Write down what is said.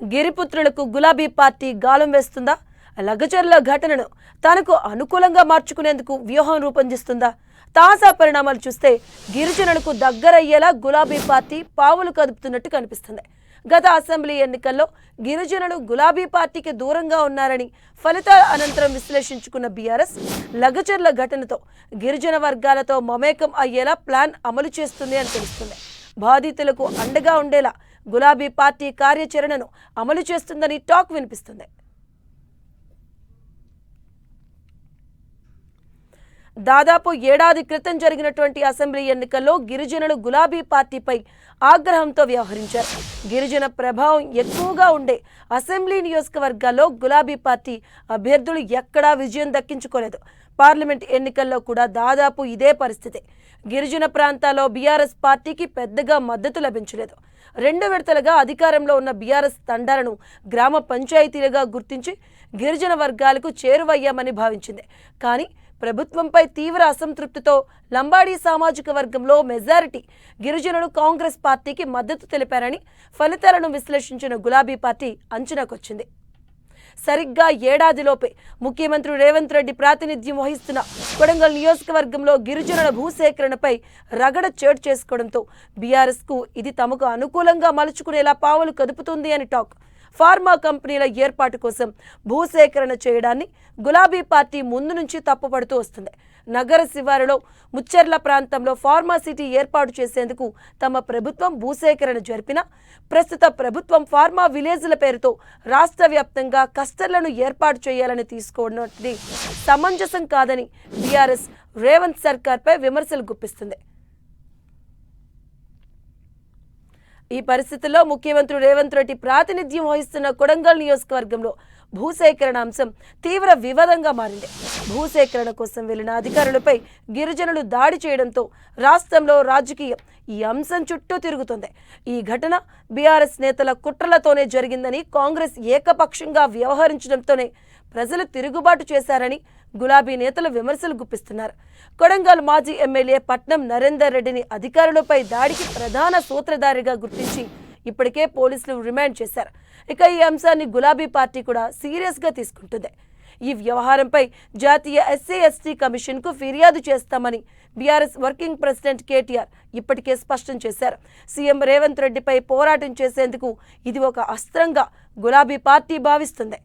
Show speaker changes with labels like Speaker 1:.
Speaker 1: గిరిపుత్రులకు గులాబీ పార్టీ గాలం వేస్తుందా? లగచర్ల ఘటనను తనకు అనుకూలంగా మార్చుకునేందుకు వ్యూహం రూపొందిస్తుందా? తాజా పరిణామాలు చూస్తే గిరిజనులకు దగ్గరయ్యేలా గులాబీ పార్టీ పావులు కదుపుతున్నట్టు కనిపిస్తుంది. గత అసెంబ్లీ ఎన్నికల్లో గిరిజనులు గులాబీ పార్టీకి దూరంగా ఉన్నారని ఫలితాల అనంతరం విశ్లేషించుకున్న బీఆర్ఎస్ లగచర్ల ఘటనతో గిరిజన వర్గాలతో మమేకం అయ్యేలా ప్లాన్ అమలు చేస్తుంది అని తెలుస్తుంది. బాధితులకు అండగా ఉండేలా గులాబీ పార్టీ కార్యాచరణను అమలు చేస్తుందని టాక్ వినిపిస్తుంది. దాదాపు ఏడాది క్రితం జరిగినటువంటి అసెంబ్లీ ఎన్నికల్లో గిరిజనులు గులాబీ పార్టీపై ఆగ్రహంతో వ్యవహరించారు. గిరిజన ప్రభావం ఎక్కువగా ఉండే అసెంబ్లీ నియోజకవర్గాల్లో గులాబీ పార్టీ అభ్యర్థులు ఎక్కడా విజయం దక్కించుకోలేదు. పార్లమెంట్ ఎన్నికల్లో కూడా దాదాపు ఇదే పరిస్థితి. గిరిజన ప్రాంతాల్లో బీఆర్ఎస్ పార్టీకి పెద్దగా మద్దతు లభించలేదు. రెండు విడతలుగా అధికారంలో ఉన్న బీఆర్ఎస్ తండాలను గ్రామ పంచాయతీలుగా గుర్తించి గిరిజన వర్గాలకు చేరువయ్యామని భావించింది. కానీ ప్రభుత్వంపై తీవ్ర అసంతృప్తితో లంబాడీ సామాజిక వర్గంలో మెజారిటీ గిరిజనులు కాంగ్రెస్ పార్టీకి మద్దతు తెలిపారని ఫలితాలను విశ్లేషించిన గులాబీ పార్టీ అంచనాకొచ్చింది. సరిగ్గా ఏడాదిలోపే ముఖ్యమంత్రి రేవంత్ రెడ్డి ప్రాతినిధ్యం వహిస్తున్న కొడంగల్ నియోజకవర్గంలో గిరిజనుల భూసేకరణపై రగడ చోటు చేసుకోవడంతో బీఆర్ఎస్కు ఇది తమకు అనుకూలంగా మలుచుకునేలా పావులు కదుపుతుంది అని టాక్. ఫార్మా కంపెనీల ఏర్పాటు కోసం భూసేకరణ చేయడాన్ని గులాబీ పార్టీ ముందు నుంచి తప్పుపడుతూ వస్తుంది. నగర శివారులో ముచ్చెర్ల ప్రాంతంలో ఫార్మా సిటీ ఏర్పాటు చేసేందుకు తమ ప్రభుత్వం భూసేకరణ జరిపిన ప్రస్తుత ప్రభుత్వం ఫార్మా విలేజ్ల పేరుతో రాష్ట్ర వ్యాప్తంగా కస్టర్లను ఏర్పాటు చేయాలని తీసుకోవడం సమంజసం కాదని బీఆర్ఎస్ రేవంత్ సర్కార్పై విమర్శలు గుప్పిస్తుంది. ఈ పరిస్థితుల్లో ముఖ్యమంత్రి రేవంత్ రెడ్డి ప్రాతినిధ్యం వహిస్తున్న కొడంగల్ నియోజకవర్గంలో భూసేకరణ అంశం తీవ్ర వివాదంగా మారింది. భూసేకరణ కోసం వెళ్ళిన అధికారులపై గిరిజనులు దాడి చేయడంతో రాష్ట్రంలో రాజకీయం ఈ అంశం చుట్టూ తిరుగుతుంది. ఈ ఘటన బీఆర్ఎస్ నేతల కుట్రలతోనే జరిగిందని కాంగ్రెస్ ఏకపక్షంగా వ్యవహరించడంతోనే ప్రజలు తిరుగుబాటు చేశారని గులాబీ నేతలు విమర్శలు గుప్పిస్తున్నారు. కొడంగల్ మాజీ ఎమ్మెల్యే పట్నం నరేందర్ రెడ్డిని అధికారులపై దాడికి ప్రధాన సూత్రధారిగా గుర్తించి ఇప్పటికే పోలీసులు రిమాండ్ చేశారు. ఇక ఈ అంశాన్ని గులాబీ పార్టీ కూడా సీరియస్గా తీసుకుంటుంది. ఈ వ్యవహారంపై జాతీయ ఎస్సీ ఎస్టీ కమిషన్కు ఫిర్యాదు చేస్తామని బీఆర్ఎస్ వర్కింగ్ ప్రెసిడెంట్ కేటీఆర్ ఇప్పటికే స్పష్టం చేశారు. సీఎం రేవంత్ రెడ్డిపై పోరాటం చేసేందుకు ఇది ఒక అస్త్రంగా గులాబీ పార్టీ భావిస్తుంది.